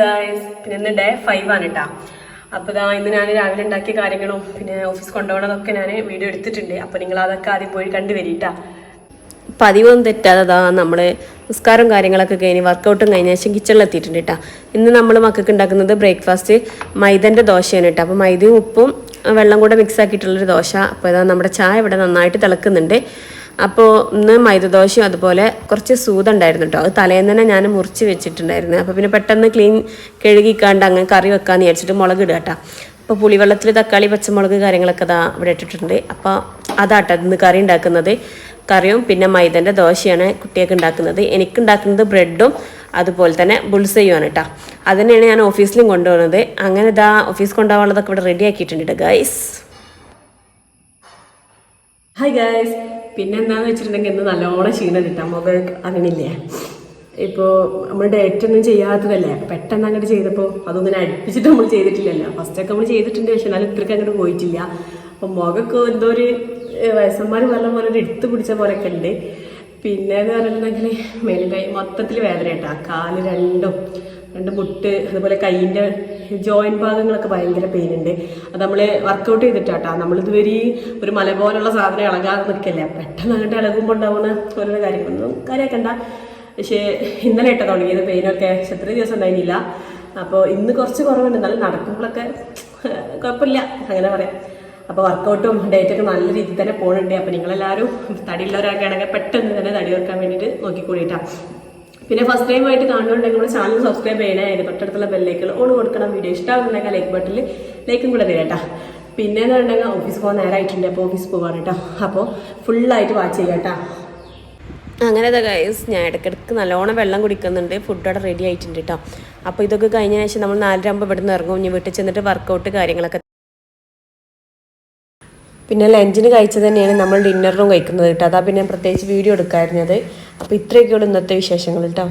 Guys ഇന്ന് day five ആണ് കേട്ടാ അപ്പൊ ഇതാ ഇന്ന് ഞാൻ രാവിലെ ഉണ്ടാക്കിയ കാര്യങ്ങളും പിന്നെ ഓഫീസ് കൊണ്ടുപോകണതൊക്കെ ഞാൻ വീഡിയോ എടുത്തിട്ടുണ്ട്. അപ്പൊ നിങ്ങൾ അതൊക്കെ ആദ്യം പോയി കണ്ടുവരിട്ടാ പതിവൊന്നും തെറ്റാതെ അതാ നമ്മൾ നിസ്കാരം കാര്യങ്ങളൊക്കെ കഴിഞ്ഞ് വർക്കൗട്ടും കഴിഞ്ഞ ശേഷം കിച്ചണിൽ എത്തിയിട്ടുണ്ട് കേട്ടോ ഇന്ന് നമ്മൾ മക്കൾക്ക് ഉണ്ടാക്കുന്നത് ബ്രേക്ക്ഫാസ്റ്റ് മൈദന്റെ ദോശയാണ് കേട്ടോ അപ്പോൾ മൈദയും ഉപ്പും വെള്ളം കൂടെ മിക്സ് ആക്കിയിട്ടുള്ളൊരു ദോശ. അപ്പോൾ ഇതാ നമ്മുടെ ചായ ഇവിടെ നന്നായിട്ട് തിളക്കുന്നുണ്ട്. അപ്പോൾ ഇന്ന് മൈദദോശയും അതുപോലെ കുറച്ച് സൂത ഉണ്ടായിരുന്നു കേട്ടോ അത് തലേന്ന് തന്നെ ഞാൻ മുറിച്ച് വെച്ചിട്ടുണ്ടായിരുന്നു. അപ്പോൾ പിന്നെ പെട്ടെന്ന് ക്ലീൻ കഴുകിക്കാണ്ട് അങ്ങനെ കറി വെക്കാമെന്ന് വിചാരിച്ചിട്ട് മുളക് ഇടുക കേട്ടോ അപ്പോൾ പുളിവെള്ളത്തിൽ തക്കാളി പച്ചമുളക് കാര്യങ്ങളൊക്കെ ഇതാ ഇവിടെ ഇട്ടിട്ടുണ്ട്. അപ്പോൾ അതാട്ടോ ഇന്ന് കറി ഉണ്ടാക്കുന്നത്. കറിയും പിന്നെ മൈദന്റെ ദോശയാണ് കുട്ടിയൊക്കെ ഉണ്ടാക്കുന്നത്. എനിക്ക് ഉണ്ടാക്കുന്നത് ബ്രെഡും അതുപോലെ തന്നെ ബുൾസയുമാണ് കേട്ടോ അതിനെയാണ് ഞാൻ ഓഫീസിലും കൊണ്ടുപോകുന്നത്. അങ്ങനെ ഇതാ ഓഫീസ് കൊണ്ടുപോകാനുള്ളതൊക്കെ ഇവിടെ റെഡി ആക്കിയിട്ടുണ്ട് ഗൈസ് ഹായ് ഗൈസ് പിന്നെ എന്താന്ന് വെച്ചിട്ടുണ്ടെങ്കിൽ ഇന്ന് നല്ലോണം ക്ഷീണം കിട്ടാം. മുഖം അങ്ങനില്ലേ ഇപ്പോൾ നമ്മൾ ഡയറ്റ് ഒന്നും ചെയ്യാത്തതല്ലേ? പെട്ടെന്ന് അങ്ങോട്ട് ചെയ്തപ്പോൾ അതൊന്നും അടുപ്പിച്ചിട്ട് നമ്മൾ ചെയ്തിട്ടില്ലല്ലോ. ഫസ്റ്റൊക്കെ നമ്മൾ ചെയ്തിട്ടുണ്ട് പക്ഷെ എന്നാലും ഇത്രയ്ക്ക് അങ്ങോട്ട് പോയിട്ടില്ല. അപ്പം മുഖമൊക്കെ എന്തോ ഒരു വയസ്സന്മാർ പറഞ്ഞ പോലെ ഒരു എടുത്ത് പിടിച്ച പോലെയൊക്കെ ഉണ്ട്. പിന്നെ എന്ന് പറഞ്ഞിട്ടുണ്ടെങ്കിൽ മേലും കൈ മൊത്തത്തിൽ വേദന കേട്ടോ കാൽ രണ്ടും രണ്ട് മുട്ട് അതുപോലെ കൈയിന്റെ ജോയിന്റ് ഭാഗങ്ങളൊക്കെ ഭയങ്കര പെയിൻ ഉണ്ട് അത് നമ്മൾ വർക്കൗട്ട് ചെയ്തിട്ടാട്ടോ. നമ്മളിതുവരെ ഒരു മല പോലുള്ള സാധനം ഇളകാതെ നിൽക്കല്ലേ. പെട്ടെന്ന് അങ്ങോട്ട് ഇളകുമ്പോൾ ഉണ്ടാവുന്ന ഓരോ കാര്യങ്ങളൊന്നും കാര്യമാക്കണ്ട പക്ഷേ ഇന്നലെ ഇട്ട തുടങ്ങിയത് പെയിനൊക്കെ. പക്ഷെ ദിവസം ഉണ്ടായിരുന്നില്ല അപ്പോൾ ഇന്ന് കുറച്ച് കുറവുണ്ട്. നല്ല നടക്കുമ്പോഴൊക്കെ കുഴപ്പമില്ല. അങ്ങനെ പറയാം. അപ്പോൾ വർക്കൗട്ടും ഡേറ്റൊക്കെ നല്ല രീതിയിൽ തന്നെ പോകുന്നുണ്ട് അപ്പോൾ നിങ്ങളെല്ലാവരും തടിയുള്ളവരൊക്കെ ആണെങ്കിൽ പെട്ടെന്ന് തന്നെ തടി വെക്കാൻ വേണ്ടിയിട്ട് നോക്കിക്കൂടിയിട്ടാണ് പിന്നെ ഫസ്റ്റ് ടൈം ആയിട്ട് കാണുന്നുണ്ടെങ്കിൽ നമ്മുടെ ചാനൽ സബ്സ്ക്രൈബ് ചെയ്യണേ തൊട്ടടുത്തുള്ള ബെല്ലേക്കുകൾ ഓൺ കൊടുക്കണം. വീഡിയോ ഇഷ്ടമാകുന്നുണ്ടെങ്കിൽ ലൈക്ക് ബട്ടണിൽ ലൈക്കും കൂടെ തരാം കേട്ടോ പിന്നെ എന്ന് പറഞ്ഞിട്ടുണ്ടെങ്കിൽ ഓഫീസ് പോകാൻ നേരമായിട്ടുണ്ട് അപ്പോൾ ഓഫീസ് പോകാൻ കേട്ടോ അപ്പോൾ ഫുള്ളായിട്ട് വാച്ച് ചെയ്യാം കേട്ടോ അങ്ങനെ ഗൈസ് ഞാൻ ഇടയ്ക്കിടയ്ക്ക് നല്ലോണം വെള്ളം കുടിക്കുന്നുണ്ട്. ഫുഡ് അവിടെ റെഡി ആയിട്ടുണ്ട് കേട്ടോ അപ്പോൾ ഇതൊക്കെ കഴിഞ്ഞ ശേഷം നമ്മൾ ഇവിടെ നിന്ന് ഇറങ്ങും. ഇനി വീട്ടിൽ ചെന്നിട്ട് വർക്കൗട്ട് കാര്യങ്ങളൊക്കെ പിന്നെ ലഞ്ചിന് കഴിച്ചത് തന്നെയാണ് നമ്മൾ ഡിന്നറിനും കഴിക്കുന്നത് കേട്ടോ. അതാ പിന്നെ പ്രത്യേകിച്ച് വീഡിയോ എടുക്കായിരുന്നത് അപ്പോൾ ഇത്രയൊക്കെയുള്ളൂ ഇന്നത്തെ വിശേഷങ്ങൾ കേട്ടോ.